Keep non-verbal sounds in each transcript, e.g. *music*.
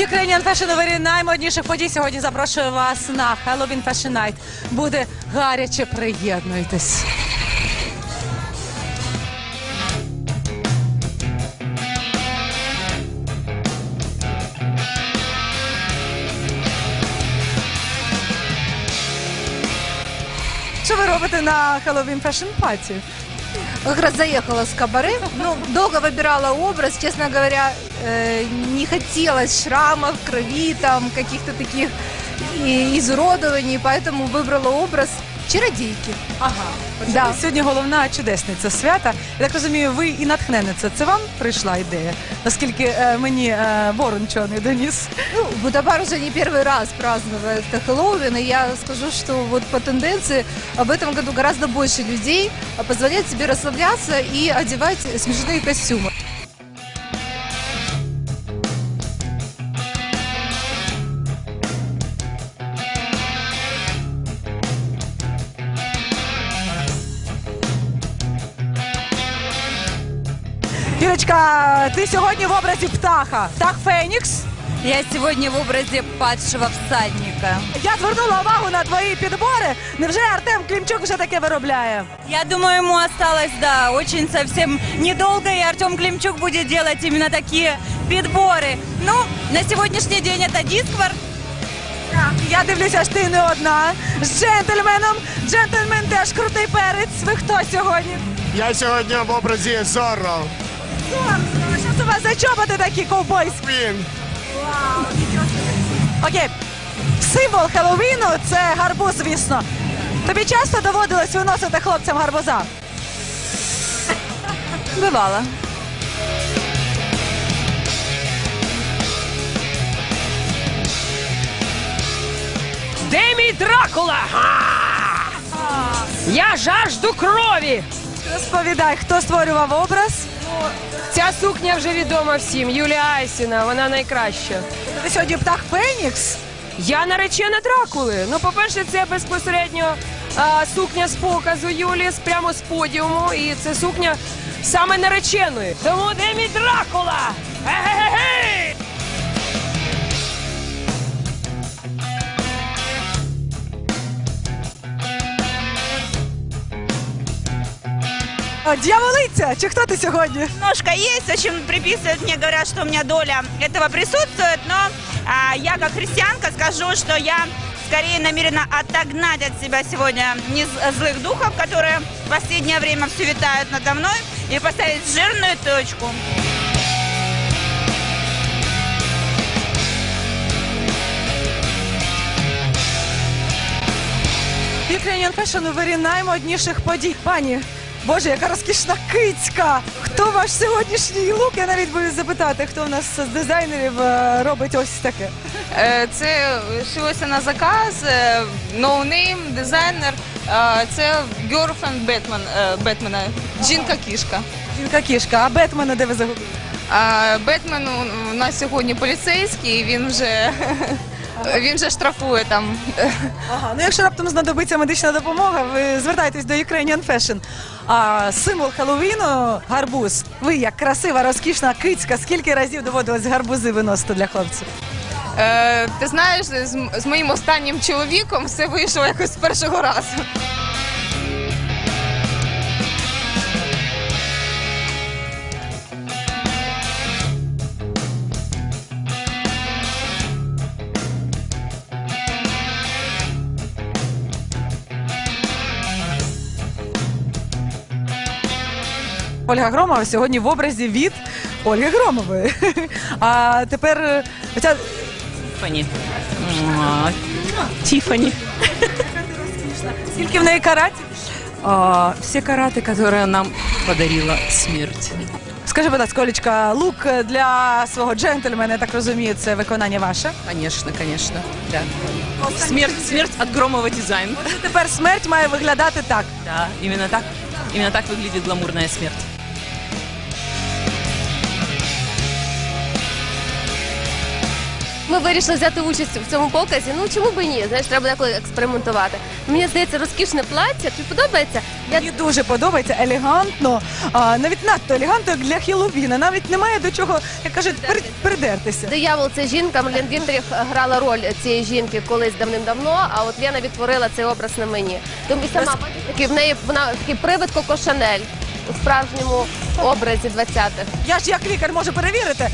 Ukrainian Fashion новері наймодніших подій сьогодні запрошую вас на Halloween Fashion Night. Буде гаряче, приєднуйтесь. Що ви робите на Halloween Fashion Party? Как раз заехала с кабары. Ну, долго выбирала образ, честно говоря, э, не хотелось шрамов, крови, там, каких-то таких и- изуродований, поэтому выбрала образ чародейки. Ага. Да. Сьогодні головна чудесниця свята. Я так розумію, ви і натхненниця. Це вам прийшла ідея? Наскільки е, мені е, ворон чорний доніс? Ну, Будапар уже не первый раз празднует Хэллоуин, и я скажу, что вот по тенденции в этом году гораздо больше людей а, позволяет себе расслабляться и одевать смешные костюмы. Ірочка, ти сьогодні в образі птаха. Птах Фенікс. Я сегодня в образе падшего всадника. Я звернула увагу на твої підбори. Невже Артем Клімчук вже таке виробляє? Я думаю, ему осталось, да, очень совсем недолго, и Артем Климчук будет делать именно такие подборы. Ну, на сегодняшний день это дисквар. Я дивлюся, ж ти не одна з джентльменом. Джентльмен теж крутий перець. Ви хто сьогодні? Я сьогодні в образі Зорро. Що це у вас за чоботи такі ковбойські? Він. Окей. Символ Хеллоуіну це гарбуз, звісно. Тобі часто доводилось виносити хлопцям гарбуза? Бывало. Де мій Дракула? Я жажду крові. Розповідай, хто створював образ? Ця сукня вже відома всім. Юлія Айсіна, вона найкраща. Ти сьогодні птах Фенікс? Я наречена Дракули. Ну, по-перше, це безпосередньо а, сукня з показу Юлії, з- прямо з подіуму. І це сукня саме нареченої. Тому де мій Дракула? Ге-ге-ге! А, Дьяволиця, чи хто ти сьогодні? Немножко есть, очень приписывают мне, говорят, что у меня доля этого присутствует, но а, я как христианка скажу, что я скорее намерена отогнать от себя сегодня не з- злых духов, которые в последнее время все витают надо мной, и поставить жирную точку. Ukrainian Fashion у вирі наймодніших подій. Пані, Боже, яка розкішна кицька! Хто ваш сьогоднішній лук? Я навіть боюсь запитати, хто у нас з дизайнерів е, робить ось таке. Е, Це шилося на заказ, е, ноунейм, дизайнер. Е, Це girlfriend Бетмен, е, Бетмена, жінка-кішка. Жінка кішка, а Бетмена де ви загубили? А Бетмен у- у нас сьогодні поліцейський, він вже, *laughs* він вже штрафує там. Ага, ну якщо раптом знадобиться медична допомога, ви звертайтесь до Ukrainian Fashion. А символ Хеллоуіну – гарбуз. Ви як красива, розкішна кицька, скільки разів доводилось гарбузи виносити для хлопців? Е, Ти знаєш, з, з моїм останнім чоловіком все вийшло якось з першого разу. Ольга Громова сьогодні в образі від Ольги Громової. *laughs* А тепер е, оця Тиффани. Тиффани. скільки в неї каратів? А, все караты, которые нам подарила смерть. Скажи, будь ласка, Олечка, лук для свого джентльмена, я так розумію, це виконання ваше. Конечно, конечно. Да. Смерть, смерть от Громова дизайн. Тепер смерть має виглядати так. Да, именно так. Именно так выглядит гламурная смерть. Мы вирішили взяти участь в цьому показі. Ну чому б і ні? Знаєш, треба деколи експериментувати. Мені здається, розкішне плаття. Тобі подобається? Я Мені дуже подобається елегантно, а, навіть надто елегантно як для Хіллоуіна. Навіть немає до чого, як кажуть, при- придертися. диявол це жінка. Млен Дітріх грала роль цієї жінки колись давним-давно. А от Лена відтворила цей образ на мені. Тому і сама бачиш, такий в неї вона такий привид Коко Шанель у справжньому образі 20-х. Я ж як лікар можу перевірити.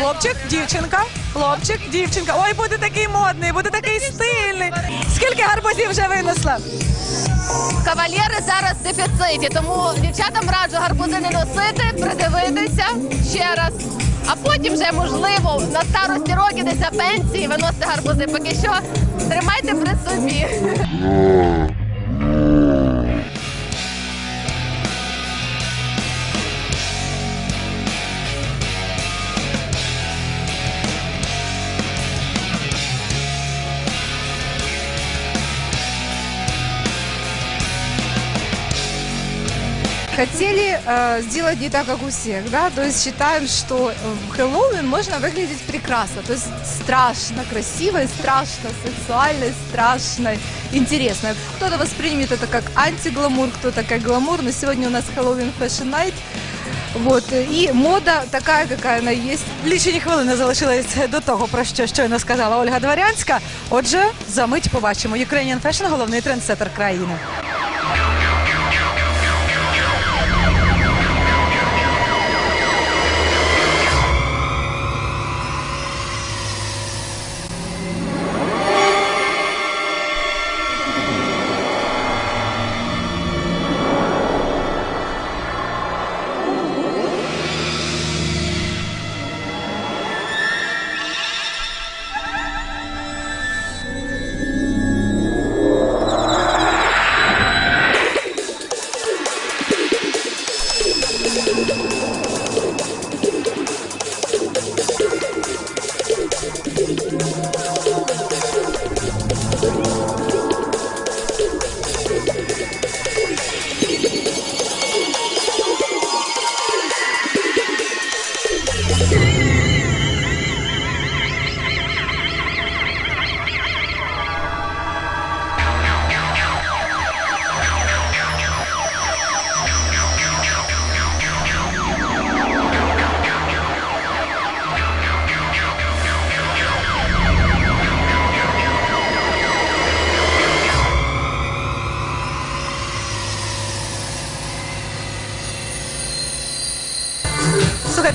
Хлопчик, дівчинка, хлопчик, дівчинка. Ой, буде такий модний, буде такий стильний. Скільки гарбузів вже винесла? Кавалєри зараз в дефіциті, тому дівчатам раджу гарбузи не носити, придивитися ще раз. А потім вже можливо на старості років десь на пенсії виносити гарбузи. Поки що тримайте при собі. Хотели э, сделать не так, как у всех, да, то есть считаем, что в Хэллоуин можно выглядеть прекрасно, то есть страшно красиво, и страшно сексуально, и страшно интересно. Кто-то воспримет это как антигламур, кто-то как гламур, но сегодня у нас Хэллоуин Fashion Night, вот, и мода такая, какая она есть. Лічені хвилини залишились до того, про що щойно сказала Ольга Дворянська. Отже, за мить побачимо. Ukrainian Fashion – головний трендсеттер країни.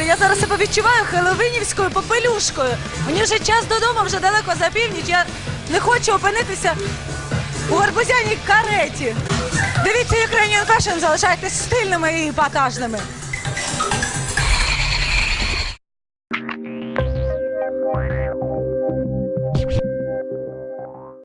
Слухайте, я зараз себе відчуваю хеловинівською попелюшкою. Мені вже час додому, вже далеко за північ. Я не хочу опинитися у гарбузяній кареті. Дивіться Ukrainian Fashion, залишайтесь стильними і епатажними.